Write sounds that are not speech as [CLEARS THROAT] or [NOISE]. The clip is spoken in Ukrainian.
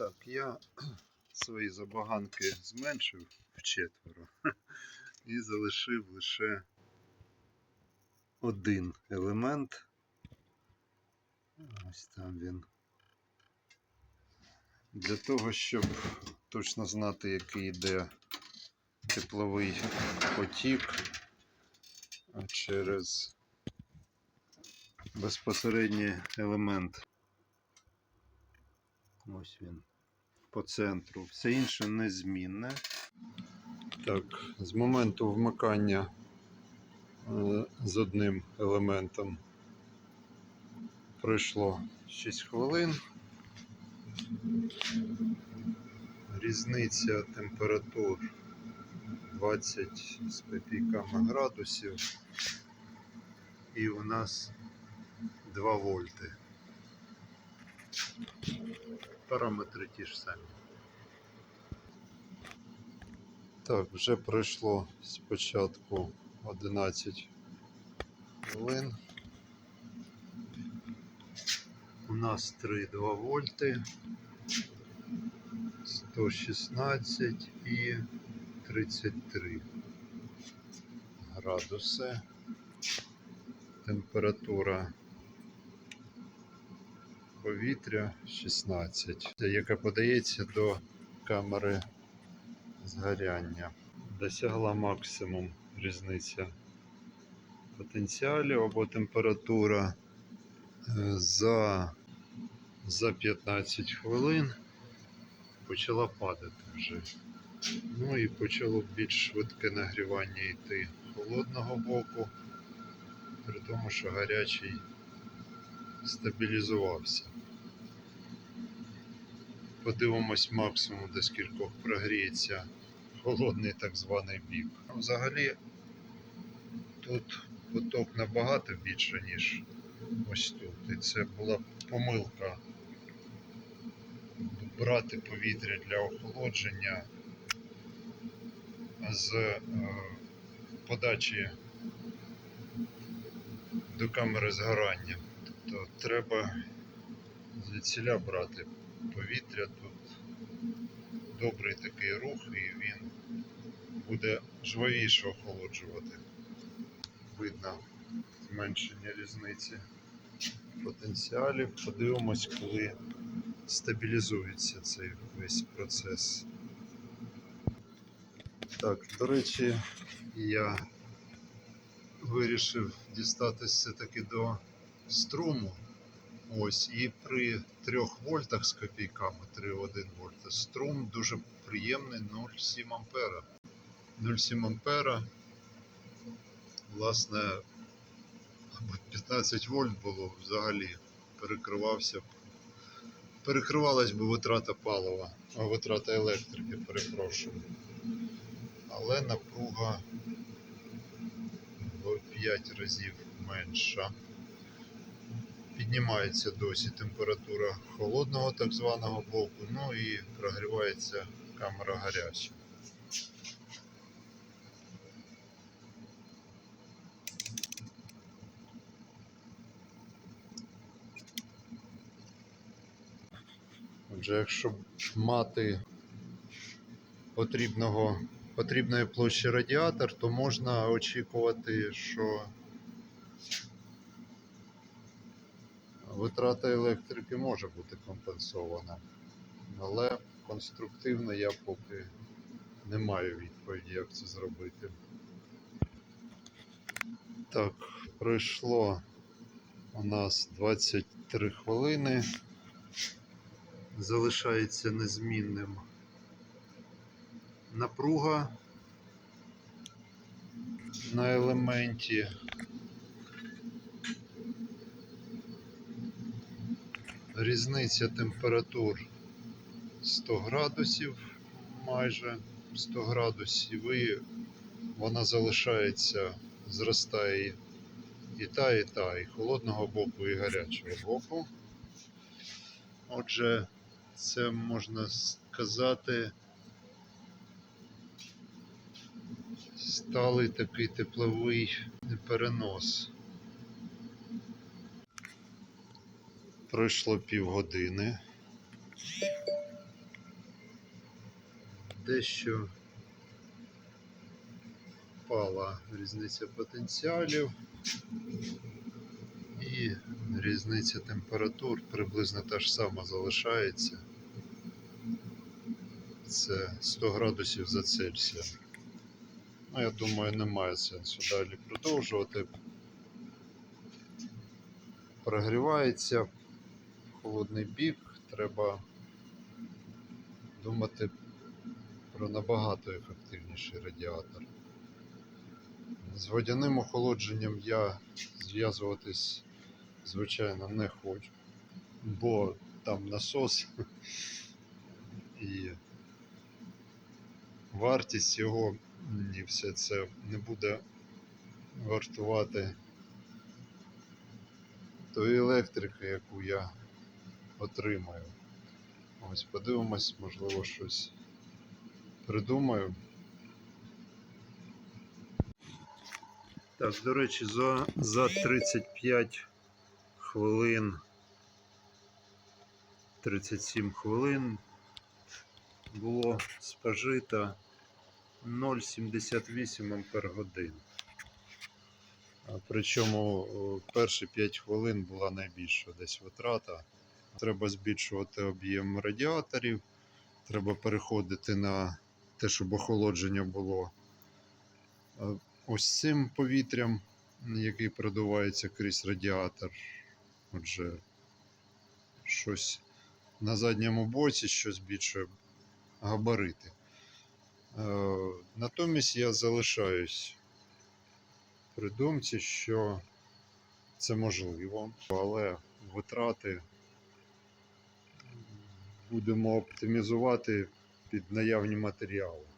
Так, я [CLEARS THROAT] свої забаганки зменшив вчетверо [LAUGHS] і залишив лише один елемент. Ось там він. Для того, щоб точно знати, який йде тепловий потік через безпосередній елемент. Ось він по центру. Все інше незмінне. Так, з моменту вмикання е, з одним елементом пройшло 6 хвилин. Різниця температур 20 з копійками градусів. І у нас 2 вольти. Параметри ті ж самі. Так, вже пройшло спочатку 11 хвилин. У нас 3,2 вольти, 116 і 33 градуси. Температура повітря 16, яка подається до камери згоряння. Досягла максимум різниця потенціалів або температура Е, за, за 15 хвилин почала падати вже. Ну і почало більш швидке нагрівання йти холодного боку, при тому, що гарячий стабілізувався. Подивимось максимум, до скількох прогріється холодний так званий бік. Взагалі тут поток набагато більше, ніж ось тут. І це була помилка брати повітря для охолодження з е, подачі до камери згорання. Тобто треба звідсіля брати повітря тут добрий такий рух і він буде жвавіше охолоджувати. Видно зменшення різниці потенціалів. Подивимось, коли стабілізується цей весь процес. Так, до речі, я вирішив дістатися все-таки до струму. Ось, і при 3 вольтах з копійками 3,1 вольта струм дуже приємний 0,7 ампера. 0,7 ампера. Власне, або 15 вольт було взагалі перекривався. Перекривалась би витрата палива, а витрата електрики, перепрошую. Але напруга в 5 разів менша. Піднімається досі температура холодного так званого боку, ну і прогрівається камера гаряча. Отже, якщо мати потрібного, потрібної площі радіатор, то можна очікувати, що витрата електрики може бути компенсована. Але конструктивно я поки не маю відповіді, як це зробити. Так, пройшло у нас 23 хвилини залишається незмінним. Напруга на елементі. Різниця температур 100 градусів, майже 100 градусів, і вона залишається, зростає і- та, і та, і холодного боку, і гарячого боку. Отже, це можна сказати сталий такий тепловий перенос. Пройшло півгодини. дещо впала різниця потенціалів і різниця температур приблизно та ж сама залишається. Це 100 градусів за Цельсія. Ну, я думаю, немає сенсу далі продовжувати. Прогрівається холодний бік, треба думати про набагато ефективніший радіатор. З водяним охолодженням я зв'язуватись, звичайно, не хочу, бо там насос і вартість його і все це не буде вартувати тої електрики, яку я отримаю. Ось подивимось, можливо, щось придумаю. Так, до речі, за, за 35 хвилин, 37 хвилин було спожито 0,78 ампер годин. Причому перші 5 хвилин була найбільша десь витрата. Треба збільшувати об'єм радіаторів, треба переходити на те, щоб охолодження було е, ось цим повітрям, який продувається крізь радіатор. Отже, щось на задньому боці, що збільшує габарити. Е, Натомість я залишаюсь при думці, що це можливо, але витрати будемо оптимізувати під наявні матеріали.